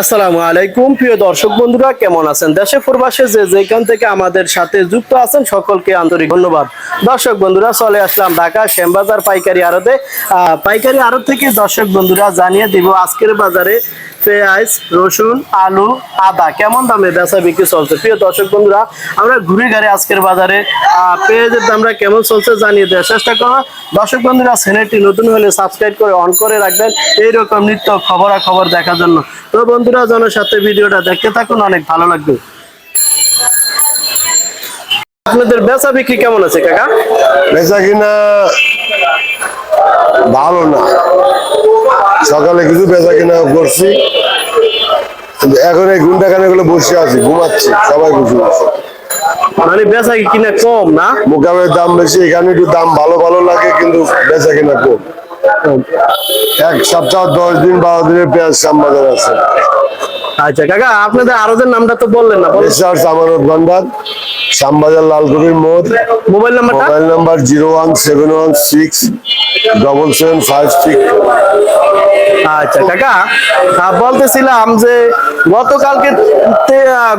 আসসালামু আলাইকুম। প্রিয় দর্শক বন্ধুরা, কেমন আছেন? দেশে প্রবাসে যে যেখান থেকে আমাদের সাথে যুক্ত আছেন, সকলকে আন্তরিক ধন্যবাদ। দর্শক বন্ধুরা, চলে আসলাম ঢাকা শ্যামবাজার পাইকারি আড়তে। পাইকারি আড়ত থেকে দর্শক বন্ধুরা জানিয়ে দিব, আজকের বাজারে পেঁয়াজ, রসুন, আলু, আদা কেমন দামে বেচা বিক্রি চলছে? প্রিয় দর্শক বন্ধুরা, আমরা ঘুরে ঘাড়ে আজকের বাজারে পেঁয়াজের দামটা কেমন চলছে জানিয়ে দেওয়ার চেষ্টা করব। দর্শক বন্ধুরা, চ্যানেলটি নতুন হলে সাবস্ক্রাইব করে অন করে রাখবেন, এইরকম নিত্য খবরাখবর দেখার জন্য। তো বন্ধুরা জনসাথে ভিডিওটা দেখতে থাকুন, অনেক ভালো লাগবে। আপনাদের বেচা বিক্রি কেমন আছে, কাকা? বেচা কিনা ভালো না। সকালে কিছু বেচা কিনা করছি। কিন্তু এখন এই ঘুমটা কানে গুলো বসে আছি ঘুমাচ্ছি সবাই বসে আছে মানে বেচা কিনা কম না? মোকামের দাম বেশি এখানে একটু দাম ভালো ভালো লাগে কিন্তু বেচা কিনা কম। এক সপ্তাহ দশ দিন বারো দিনের পেঁয়াজ শ্যামবাজার আছে। আচ্ছা কাকা আপনাদের আরোদের নামটা তো বললেন না রিসার্চ আমানত ভান্ডার শ্যামবাজার লালগড়ির মোড়। মোবাইল নাম্বারটা? Mobile number zero one seven one six double seven five six. আচ্ছা কাকা বলতেছিলাম যে গতকালকে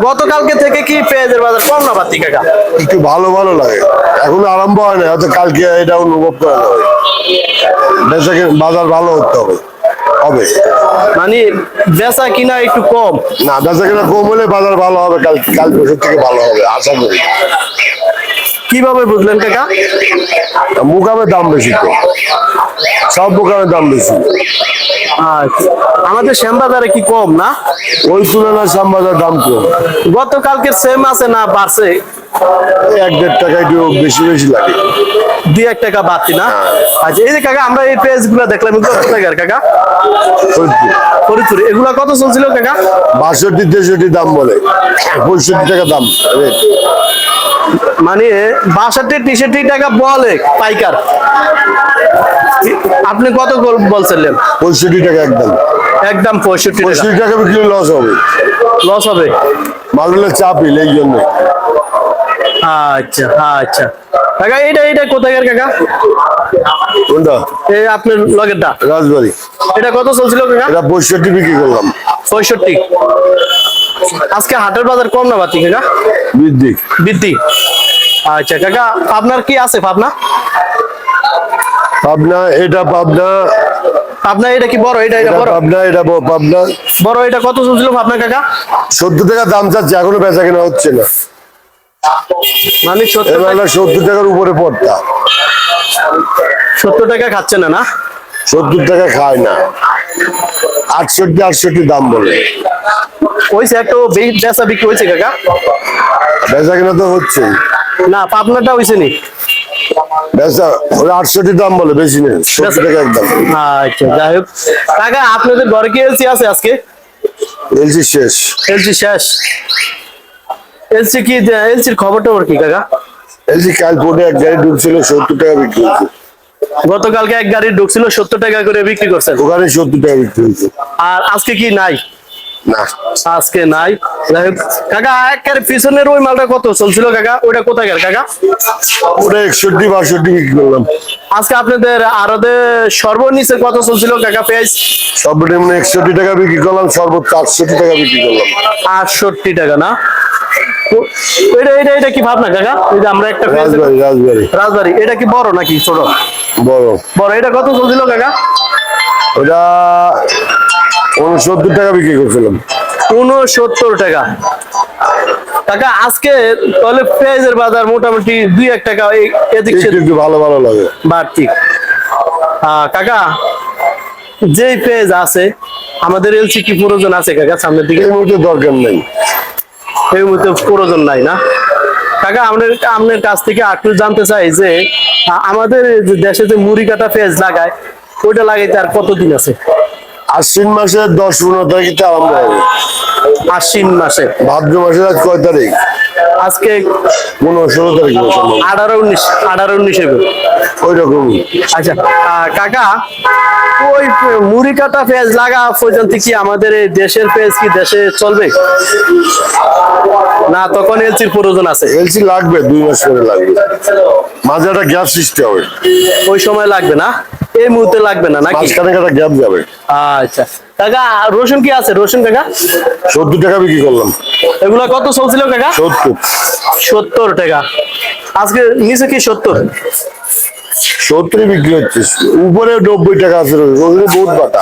গতকালকে থেকে কি পেঁয়াজের বাজার কম না বাড়তি কাকা? একটু ভালো ভালো লাগে। এখন আরম্ভ হয় না হয়তো কালকে এটা অনুভব করা যাবে। বেচা কিনা- বাজার ভালো হতে হবে। হবে। মানে বেচা কিনা একটু কম? না বেচা কিনা কম হলে বাজার ভালো হবে কাল কাল বছর থেকে ভালো হবে আশা করি। কীভাবে বুঝলেন কাকা? মুকামের দাম বেশি তো। সব মুকামের দাম বেশি। আচ্ছা। আমাদের শ্যামবাজারে কি কম না? ওই তুলনায় শ্যামবাজার দাম কম। গতকালকে সেম আছে না বাড়ছে? এক দেড় টাকা একটু বেশি বেশি লাগে। দুই এক টাকা বাড়তি না? আচ্ছা এই যে কাকা আমরা এই পেজগুলা দেখলাম এগুলো কত টাকার কাকা? ফরিদপুর। এগুলা কত চলছিল কাকা? বাষট্টি তেষট্টি দাম বলে। পঁয়ষট্টি টাকা দাম রেট। মানে বাষট্টি তেষট্টি টাকা বলে পাইকার। আপনি কত বল- বলছিলেন পঁয়ষট্টি টাকা একদম। একদম পঁয়ষট্টি টাকা। পঁয়ষট্টি টাকা বিক্রি লস হবে। লস হবে? মালগুলো চাপিল এই জন্য। আচ্ছা আচ্ছা। কাকা এইটা এইটা কোথাকার কাকা? কোনটা? এই আপনার লগেরটা। রাজবাড়ি। এটা কত চলছিল কাকা? এটা পঁয়ষট্টি বিক্রি করলাম। পঁয়ষট্টি। আজকে হাটের বাজার কম না বাতি কাকা? বৃদ্ধি। বৃদ্ধি। আচ্ছা কাকা আপনার কি আছে পাবনা পাবনা এটা পাবনা। পাবনা এটা কি বড়? এটা বড়? পাবনা এটা পাবনা। বড় এটা কত চলছিল আপনার কাকা? সত্তর টাকা দাম চাচ্ছে এখনও বেচা কেনা হচ্ছে না। মানে সত্তর এবার টাকা- সত্তর টাকার উপরে পড়তা। সত্তর টাকা খাচ্ছে না না? সত্তর টাকা খায় না। আটষট্টি আটষট্টি দাম বলে। হয়েছে একটা বেচা বিক্রি হয়েছে কাকা। বেচা কেনা তো হচ্ছে না পাবনাটা হয়েছে নি? আটষট্টি দাম বলে বেশি নেই টাকা একদম। আচ্ছা যাই হোক। কাকা আপনাদের ঘরে কি এলসি আছে আজকে? এলসি শেষ। এলসি শেষ? এলসি কি এলসির খবর টবর কি কাকা? এলসি কাল এক গাড়ি ঢুকছিল সত্তর টাকা বিক্রি হয়েছে। গতকালকে এক গাড়ি ঢুকছিল সত্তর টাকা করে বিক্রি করছেন। ওখানে সত্তর টাকা বিক্রি হয়েছে। আর আজকে কি নাই? না। আজকে নাই। কাকা একের পিছনের ওই মালটা কত চলছিল কাকা? ওইটা কোথাকার কাকা? ওটা একষট্টি বাষট্টি বিক্রি করলাম। আজকে আপনাদের আরদে সর্বনিচে কত চলছিল কাকা পেঁয়াজ? সর্বনিম্ন একষট্টি টাকা বিক্রি করলাম সর্বোচ্চ আটষট্টি টাকা বিক্রি করলাম। আটষট্টি টাকা না? এটা এটা এটা কি ভাবনা কাকা? এই যে আমরা একটা রাজবাড়ি। রাজবাড়ি এটা কি বড় নাকি ছোট? বড়। বড় এটা কত চলছিল কাকা? ওটা উনসত্তর টাকা বিক্রি করছিলাম। উনসত্তর টাকা। কাকা আজকে তাহলে পেঁয়াজের বাজার মোটামুটি দুই এক টাকা এদিক একটু সেদিক। ভালো ভালো লাগে। বাড়তি। কাকা যেই পেজ আছে আমাদের এলসি কি প্রয়োজন আছে কাকা সামনের দিকে? এই মুহূর্তে দরকার নেই। এই মুহূর্তে প্রয়োজন নাই না? কাকা আপনার আপনার কাছ থেকে একটু জানতে চাই যে আমাদের দেশে যে মুড়ি কাটা পেঁয়াজ লাগায় ওইটা লাগাইতে আর কতদিন আছে? আশ্বিন মাসের দশ পনেরো তারিখে আরম্ভ হবে। আশ্বিন মাসে। ভাদ্র মাসের আজ কয় তারিখ? আজকে পনেরো ষোলো তারিখ আঠারো উনিশ আঠারো উনিশে ওই রকমই আচ্ছা কাকা ওই মুড়ি কাটা পেঁয়াজ লাগা পর্যন্ত কি আমাদের দেশের পেঁয়াজ কি দেশে চলবে? না তখন এলসির প্রয়োজন আছে। এলসি লাগবে দুই মাস করে লাগবে। মাঝে একটা গ্যাপ সৃষ্টি হবে। ওই সময় লাগবে না? এই মুহূর্তে লাগবে না নাকি? একটা গ্যাপ যাবে। আচ্ছা। কাকা রসুন কি আছে? রসুন কাকা? সত্তর টাকা বিক্রি করলাম। এগুলা কত চলছিল কাকা? সত্তর। সত্তর টাকা। আজকে নিচে কি সত্তর? সত্তর বিক্রি হচ্ছে। উপরে নব্বই টাকা আছে ওখানে বহুত বাটা।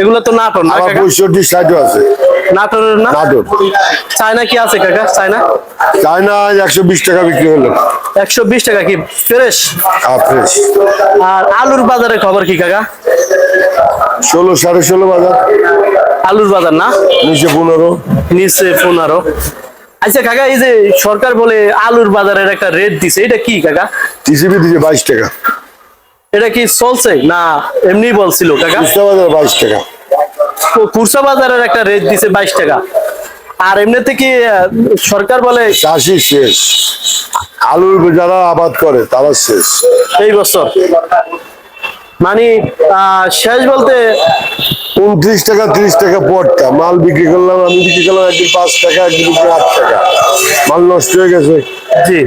এগুলো তো নাটক না আবার কাকা? পঁয়ষট্টি ষাটও আছে। না? নাটক চায়না কি আছে কাকা? চায়না? চায়না একশো বিশ টাকা বিক্রি হলো। একশো বিশ টাকা কি? ফ্রেশ? ফ্রেশ। আর আলুর বাজারের খবর কি কাকা? ষোলো সাড়ে ষোলো বাজার। আলুর বাজার না? নিচে পনেরো। নিচে পনেরো। আচ্ছা কাকা এই যে সরকার বলে আলুর বাজারের একটা রেট দিছে এটা কি কাকা? টিসিবি দিচ্ছে বাইশ টাকা। এটা কি চলছে? না এমনি বলছিল খুচরা বাইশ টাকা। খুরসা বাজারের একটা রেট দিছে বাইশ টাকা। আর এমনিতে কি সরকার বলে চাষি শেষ। আলুর যারা আবাদ করে তারা শেষ। এই বছর। মানে শেষ বলতে উনত্রিশ টাকা ত্রিশ টাকা পড়তা। মাল বিক্রি করলাম আমি বিক্রি করলাম একদিন পাঁচ টাকা একদিন বিক্রি আট টাকা। মাল নষ্ট হয়ে গেছে। জি।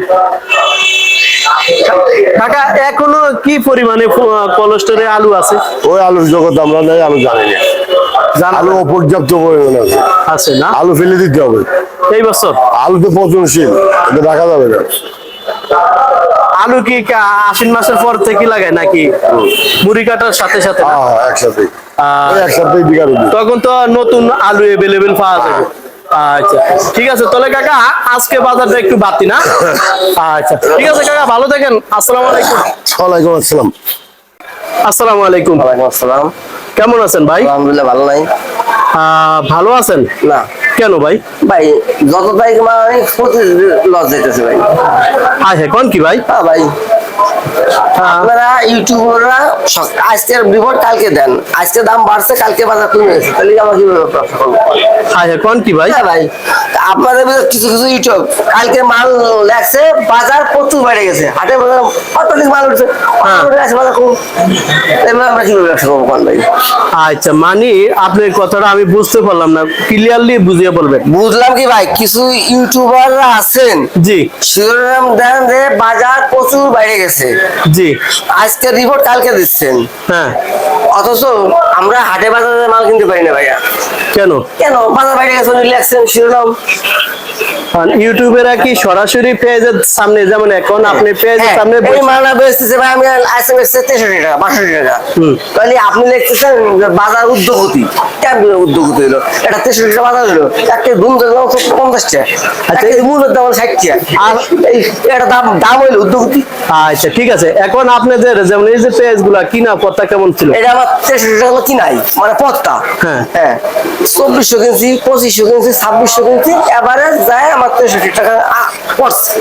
কাকা এখনও কি পরিমাণে কোলেস্টোরে আলু আছে? ওই আলুর জগৎ আমরা নাই আলু জানি না। আলু অপর্যাপ্ত পরিমাণে আছে। আছে না? আলু ফেলে দিতে হবে। এই বছর? আলু তো পচনশীল এটা রাখা যাবে না। আলু কি আশ্বিন মাসের পর থেকে লাগায় নাকি? মুড়ি কাটার সাথে সাথে? না? হ্যাঁ একসাথে। রুবি তখন তো নতুন আলু এভেলেবেল পাওয়া যাবে। আচ্ছা ঠিক আছে তাহলে কাকা আজকে বাজারটা একটু না? আচ্ছা ঠিক আছে কাকা ভালো থাকেন আসসালামু আলাইকুম। ওয়ালাইকুম আসসালাম। আসসালামু আলাইকুম। ওয়ালাইকুম আসসালাম। কেমন আছেন ভাই? আলহামদুলিল্লাহ ভালো নাই। আহ, ভালো আছেন? না। কেন ভাই? ভাই যত তারিখ মানে প্রতি লস যেতেছে ভাই। হ্যাঁ হ্যাঁ কোন কি ভাই? হ্যাঁ ভাই। আপনারা ইউটিউবাররা আজকের রিপোর্ট কালকে দেন। আজকে দাম বাড়ছে কালকে বাজার কমে গেছে। তাহলে আমরা কীভাবে ব্যবসা করব? হ্যাঁ হ্যাঁ কোন কি ভাই? হ্যাঁ ভাই। আপনাদের কিছু কিছু ইউটিউব কালকে মাল লাগছে বাজার প্রচুর বেড়ে গেছে। হাটে বাজার অত্যাধিক মাল উঠছে। হ্যাঁ। বাজার কম। আমরা কীভাবে ব্যবসা করব কোন ভাই? আচ্ছা মানে আপনার কথাটা আমি বুঝতে পারলাম না। ক্লিয়ারলি বুঝিয়ে বলবেন। বুঝলাম কি ভাই কিছু ইউটিউবাররা আছেন। জি। শিরোনাম দেন যে বাজার প্রচুর বাইরে গেছে। জি। আজকে রিপোর্ট কালকে দিচ্ছেন। হ্যাঁ। অথচ আমরা হাটে বাজারে মাল কিনতে পারি না ভাইয়া। কেন? কেন? বাজার বাইরে গেছে শিরোনাম। ইউটিউবেরা কি সরাসরি পেজের সামনে? যেমন এখন আপনি পেজের হ্যাঁ, সামনে এই বসে- মালটা বেচতেছে ভাই আমি আইসে বেচতে তেষট্টি টাকা বাষট্টি টাকা। তাহলে আপনি লিখতেছেন বাজার উদ্যোগতি। কেমন উদ্যোগতি হলো? এটা তেষট্টি টাকা বাজার হলো। একটা ঘুম দাম পঞ্চাশ টাকা। আচ্ছা। মূল্যের দাম ষাট টাকা। আর এটা দাম দাম হইল উদ্যোগতি। আচ্ছা ঠিক আছে। এখন আপনাদের যেমন এই যে পেজগুলা কিনা পড়তা কেমন ছিল? এটা আমার তেষট্টি টাকা কিনাই মানে পথটা হ্যাঁ। হ্যাঁ। চব্বিশশো কিনছি পঁচিশশো কিনছি ছাব্বিশশো কিনছি এবারে যায় আমার তেষট্টি টাকা পড়ছে।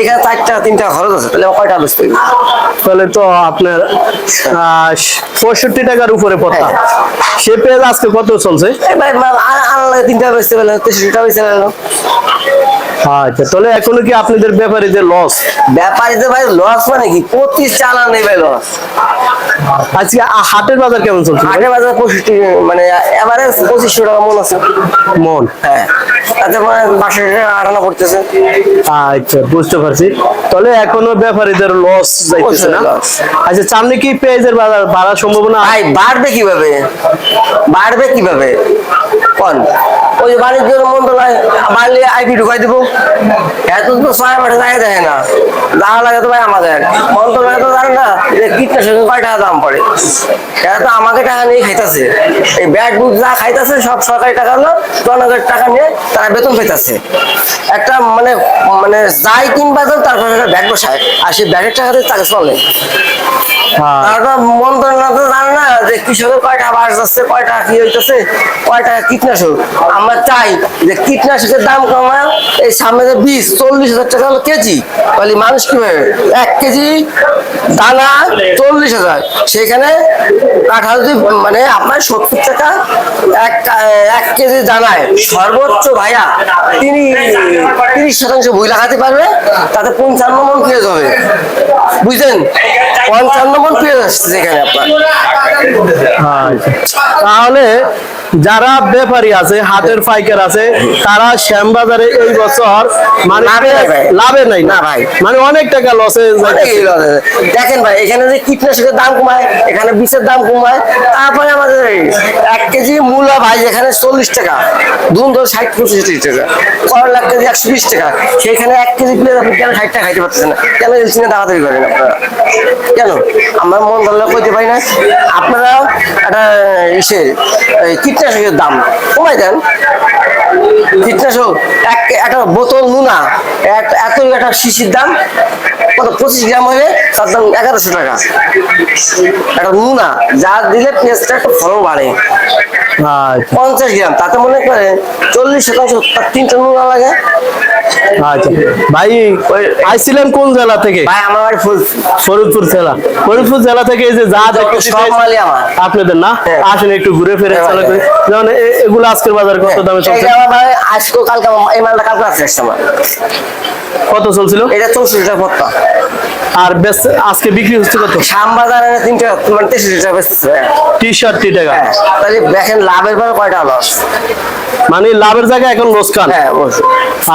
এখানে চার টাকা খরচ আছে তাহলে কয়টা হবে? তাহলে তো আপনার পঁয়ষট্টি টাকার উপরে পড়তা হ্যাঁ। সে পেজ আজকে কত চলছে? এবার মাল আ- আনলে তিন টাকা বেচতে পেলে তেষট্টি টাকা বেচতে পেল আচ্ছা তাহলে এখনও কি আপনাদের ব্যাপারে যে লস ব্যাপারীতে ভাই লস মানে কি? প্রতি চালান নেই ভাই লস আজকে হাটের বাজার কেমন চলছে? আগে বাজার পঁয়ষট্টি মানে এবারে পঁচিশশো টাকা মন আছে। মন? হ্যাঁ। তাতে আটানা পড়তেছে আচ্ছা বুঝতে পারছি। তাহলে এখনও ব্যাপারীদের লস যাইতেছে না? আচ্ছা সামনে কি পেঁয়াজের বাজার বাড়ার সম্ভাবনা ভাই বাড়বে কীভাবে? বাড়বে কীভাবে? কোন? ওই বাণিজ্য মন্ত্রণালয় বাড়লে আইপি ঢুকাই দিব। এত তো ছয় মাসে যায় দেখে না। যা লাগে তো ভাই আমাদের। মন্ত্রণালয় তো জানে না যে কীটনাশকের কয় টাকা দাম পড়ে। তো আমাকে টাকা নিয়ে খাইতেছে। এই ব্যাট বুট যা খাইতেছে সব সরকারি টাকা হলো জনগণের টাকা নিয়ে তারা বেতন পাইতেছে। একটা মানে মানে যাই কিনবা যান তারপরে একটা ব্যাট বসায়। আর সেই ব্যাটের টাকা দিয়ে তাকে চলে। হ্যাঁ। তারপর মন্ত্রণালয় তো জানে না যে কৃষকের কয়টা বাস যাচ্ছে কয়টা কি হইতেছে কয়টা কীটনাশক। আমরা আমরা চাই যে কীটনাশকের দাম কমা এই সামনে যে বীজ চল্লিশ হাজার টাকা হলো কেজি, তাহলে মানুষ কীভাবে এক কেজি দানা চল্লিশ হাজার। সেখানে কাঁঠাল যদি মানে আপনার সত্তর টাকা এক এক কেজি দানায় সর্বোচ্চ ভাইয়া তিনি তিরিশ শতাংশ বই লাগাতে পারবে, তাতে পঞ্চান্ন মন পেঁয়াজ হবে। বুঝলেন? পঞ্চান্ন মন পেঁয়াজ আসছে সেখানে আপনার। তাহলে যারা ব্যাপারী আছে হাতের পাইকার আছে তারা শ্যামবাজারে এই বছর মানে লাভে নাই না? ভাই। মানে অনেক টাকা লসে এই। দেখেন ভাই এখানে যে কীটনাশকের দাম কমায় এখানে বিষের দাম কমায় তারপরে আমাদের এক কেজি মূলা ভাই এখানে চল্লিশ টাকা দুন ধর ষাট পঁচিশ টাকা করলা কেজি একশো বিশ টাকা সেইখানে এক কেজি পেঁয়াজ আপনি কেন ষাট টাকা খাইতে পারতেছেন না? কেন এলসিনে দাঁড়াতাড়ি করেন আপনারা? কেন? আমার মন ভালো করতে পারি না। আপনারা একটা ইসে এই কীটনাশকের দাম। কমাই দেন কীটনাশক এক একটা বোতল নুনা এত একটা শিশির দাম। কত পঁচিশ গ্রাম হলে তার দাম এগারোশো টাকা। একটা নুনা যা দিলে পেঁয়াজটা একটু ফলন বাড়ে। আচ্ছা। পঞ্চাশ গ্রাম তাতে মনে করে চল্লিশ শতাংশ তার তিনটা নুনা লাগে। আচ্ছা। ভাই আইছিলেন কোন জেলা থেকে? ভাই আমার বাড়ি ফরিদপুর। জেলা। ফরিদপুর জেলা থেকে এই যে যা মালই আমার। আপনাদের না? হ্যাঁ। আসেন একটু ঘুরে ফিরে হ্যাঁ, চলে হ্যাঁ। যেমন এ- এগুলো আজকের বাজারে কত দামে চলছে? ভাই আজকে কালকে এই মালটা কালকে আসছে আমার। কত চলছিল? এটা চৌষট্টি টাকা আর বেশ আজকে বিক্রি হচ্ছে কত? শ্যামবাজারে মানে তেষট্টি টাকা। বেচতেছে হ্যাঁ তাহলে দেখেন লাভের পরে কয়টা লস মানে লাভের জায়গায় এখন লোসকান হ্যাঁ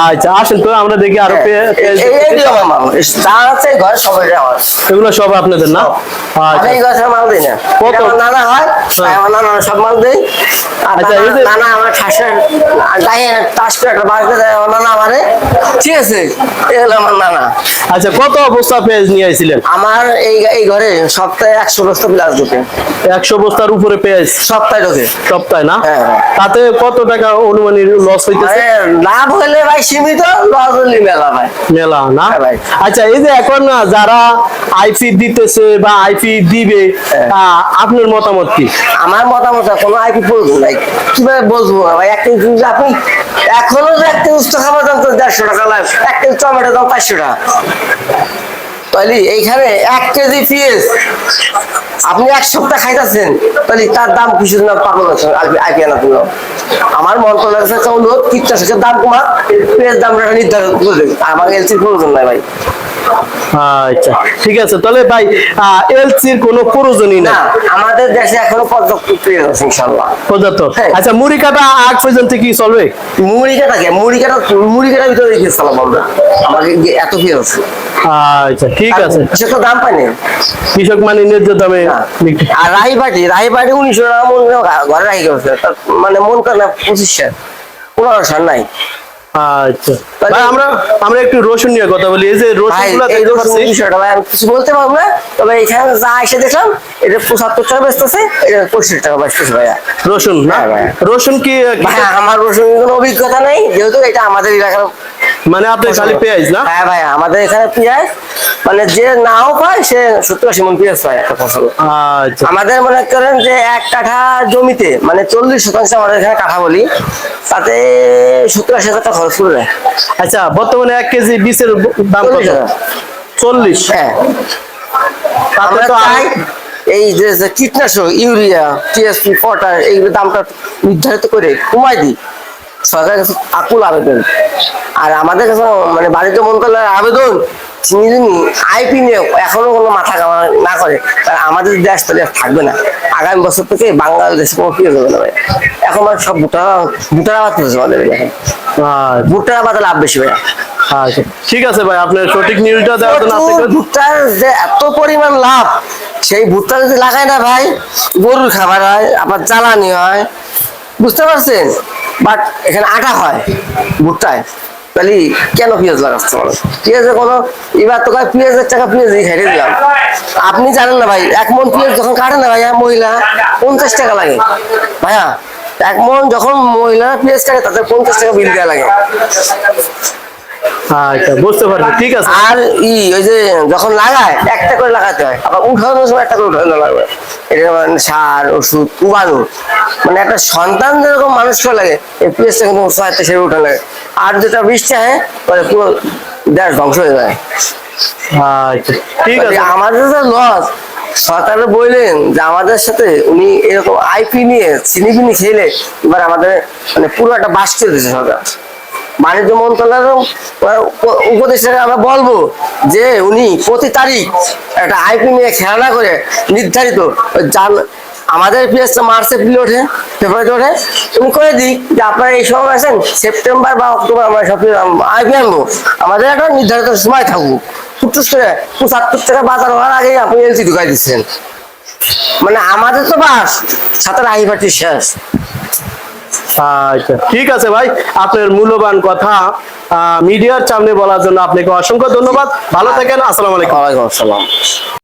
আচ্ছা আসেন তো আমরা দেখি আরও পেয়ে- পেঁয়াজ- এই- এই দিও মামা যা আছে ঘরে সবাই এগুলো সব আপনাদের না? আমি আচ্ছা মাল দিই না। কত? নানা হয় আমার নানা সব মাল দেই আচ্ছা, নানা- এই যে- নানা আমার ঠাসের গায়ে টাস করে একটা বাড়িতে দেয় আমার নানা আমারে। ঠিক আছে এই হলো আমার নানা। আচ্ছা কত বস্তা পেঁয়াজ নিয়ে আইছিলেন? আমার এই এই ঘরে সপ্তাহে একশো বস্তা ঢুকে। একশো বস্তার উপরে পেঁয়াজ? সপ্তাহে ঢুকে। সপ্তাহে না? হ্যাঁ, হ্যাঁ। তাতে কত টাকা অনুমানিক লস হইতেছে? মানে লাভ হলে ভাই সীমিত লস হলে মেলা ভাই। মেলা না? হ্যাঁ আচ্ছা এই যে এখন না যারা আইপি দিতেছে বা আইপি দিবে। আপনার মতামত কি? আমার মতামত কোনো আইপি প্রয়োজন নাই। কীভাবে বলব ভাই? এক কেজি আপনি এখনও যে এক উচ্চ খাবার দাম তো দেড়শো টাকা লাভ। এক কেজি টমেটো দাম পাঁচশো টাকা। তাহলে এইখানে এক কেজি পিএস আপনি এক সপ্তাহ খাইতেছেন, তাহলে তার দাম কিছু না, পাগল আছে আইপি আনার জন্য আমার মন কাছে অনুরোধ কীটনাশকের দাম কমা পেঁয়াজ দামটা নির্ধারণ করে আমার এলসির প্রয়োজন নাই ভাই। আচ্ছা ঠিক আছে। তাহলে ভাই এলসির কোনো প্রয়োজনই না না আমাদের দেশে এখনও পর্যাপ্ত আছে পর্যাপ্ত? হ্যাঁ। আচ্ছা মুড়ি কাটা আগ পর্যন্ত কি চলবে? মুড়ি কাটাকে মুড়ি কাটা মুড়ি কাটার ভিতরে রেখে সালাম আমরা আমাকে এত পেঁয়াজ আছে। আচ্ছা ঠিক আছে। কৃষক মানে ন্যায্য দামে আর রাহি পাটি রাহি পাটি উনিশশো টাকা মন ঘরে রাখি গেছে। মানে মন করে না পঁচিশশো সার নাই। আচ্ছা। ভাই আমরা আমরা একটু রসুন নিয়ে কথা বলি। এই যে রসুন ভাই দেখতে পাচ্ছি। উনিশশো ভাই আমি কিছু বলতে পারব না তবে এখানে যা এসে দেখলাম এটা পঁচাত্তর টাকা বেচতেছে এটা পঁচিশ টাকা বেচতেছে ভাইয়া। রসুন না? হ্যাঁ, ভাই। রসুন কি ভাই আমার রসুন কোনো অভিজ্ঞতা নেই যেহেতু এটা আমাদের এলাকার মানে আপনি খালি পেঁয়াজ না? হ্যাঁ ভাই আমাদের এখানে পেঁয়াজ মানে যে নাও পায় সে সত্তর আশি মন পেঁয়াজ পায় একটা ফসল। আচ্ছা। আমাদের মনে করেন যে এক কাঠা জমিতে মানে চল্লিশ শতাংশ আমাদের এখানে কাঠা বলি তাতে সত্তর আশি হাজার টাকা খরচ করে দেয়। আচ্ছা বর্তমানে এক কেজি বীজের দাম কত? চল্লিশ হ্যাঁ। তাতে তো এই যে যে কীটনাশক ইউরিয়া টিএসপি পটাশ এইগুলো দামটা নির্ধারিত করে কমাই দিই। সরকারের কাছে আকুল আবেদন। আর আমাদের কাছে মানে বাড়িতে মন্ত্রণালয়ের আবেদন তিনি যদি আইপি নিয়ে এখনও কোনো মাথা কামা না করে তাহলে আমাদের দেশ তাহলে থাকবে না। আগামী বছর থেকে বাংলাদেশে কোনো কি যাবে না এখন মানে সব ভুটারা ভুটারা আবাদ করতেছে আমাদের এখানে আচ্ছা, ভুট্টার আবাদে লাভ বেশি ভাই আচ্ছা। ঠিক আছে ভাই আপনার সঠিক নিউজটা দেওয়ার জন্য ভুট্টার যে এত পরিমাণ লাভ সেই ভুট্টা যদি লাগায় না ভাই গরুর খাবার হয় আবার জ্বালানি হয় বুঝতে পারছেন? বাট এখানে আটা হয় ভুট্টায়। তাহলে কেন পেঁয়াজ লাগাচ্ছে মানুষ পেঁয়াজের কোনো এবার তো পেঁয়াজের টাকা পেঁয়াজ দিয়ে খাইতে দিলাম। আপনি জানেন না ভাই এক মন পেঁয়াজ যখন কাটে না ভাইয়া মহিলা পঞ্চাশ টাকা লাগে। ভাইয়া এক মন যখন মহিলা পেঁয়াজ কাটে তাদের পঞ্চাশ টাকা বিল দেওয়া লাগে। আচ্ছা বুঝতে পারছি ঠিক আছে। আর ই ওই যে যখন লাগায় একটা করে লাগাতে হয়। আবার উঠানোর সময় একটা করে উঠানো লাগবে। এটা মানে সার ওষুধ উবানো মানে একটা সন্তান যেরকম মানুষকে লাগে এই পিএসটা কিন্তু সহায়তা সেরে উঠানো লাগে আর যেটা বৃষ্টি হয় পরে পুরো দেশ ধ্বংস হয়ে যায়। আচ্ছা ঠিক আছে। আমাদের যে লস সরকারে বললেন যে আমাদের সাথে উনি এরকম আইপি নিয়ে চিনিপিনি খেলে এবার আমাদের মানে পুরো একটা বাস করে দিয়েছে সরকার। বাণিজ্য মন্ত্রণালয়ের উপদেষ্টাকে আমরা বলব যে উনি প্রতি তারিখ একটা আইপি নিয়ে খেলা করে নির্ধারিত আমাদের পিএসটা মার্চ ওঠে ফেব্রুয়ারিতে ওঠে। উনি করে দিই যে আপনারা এই সময় আছেন সেপ্টেম্বর বা অক্টোবর আমরা সব আইপি আনব। আমাদের একটা নির্ধারিত সময় থাকুক সত্তর টাকা পঁচাত্তর টাকা বাজার হওয়ার আগেই আপনি এলসি ঢুকাই দিচ্ছেন। মানে আমাদের তো বাস আই পার্টি শেষ। আচ্ছা ঠিক আছে ভাই আপনার মূল্যবান কথা মিডিয়ার সামনে বলার জন্য আপনাকে অসংখ্য ধন্যবাদ। ভালো থাকেন আসসালামু আলাইকুম। ওয়ালাইকুম আসসালাম।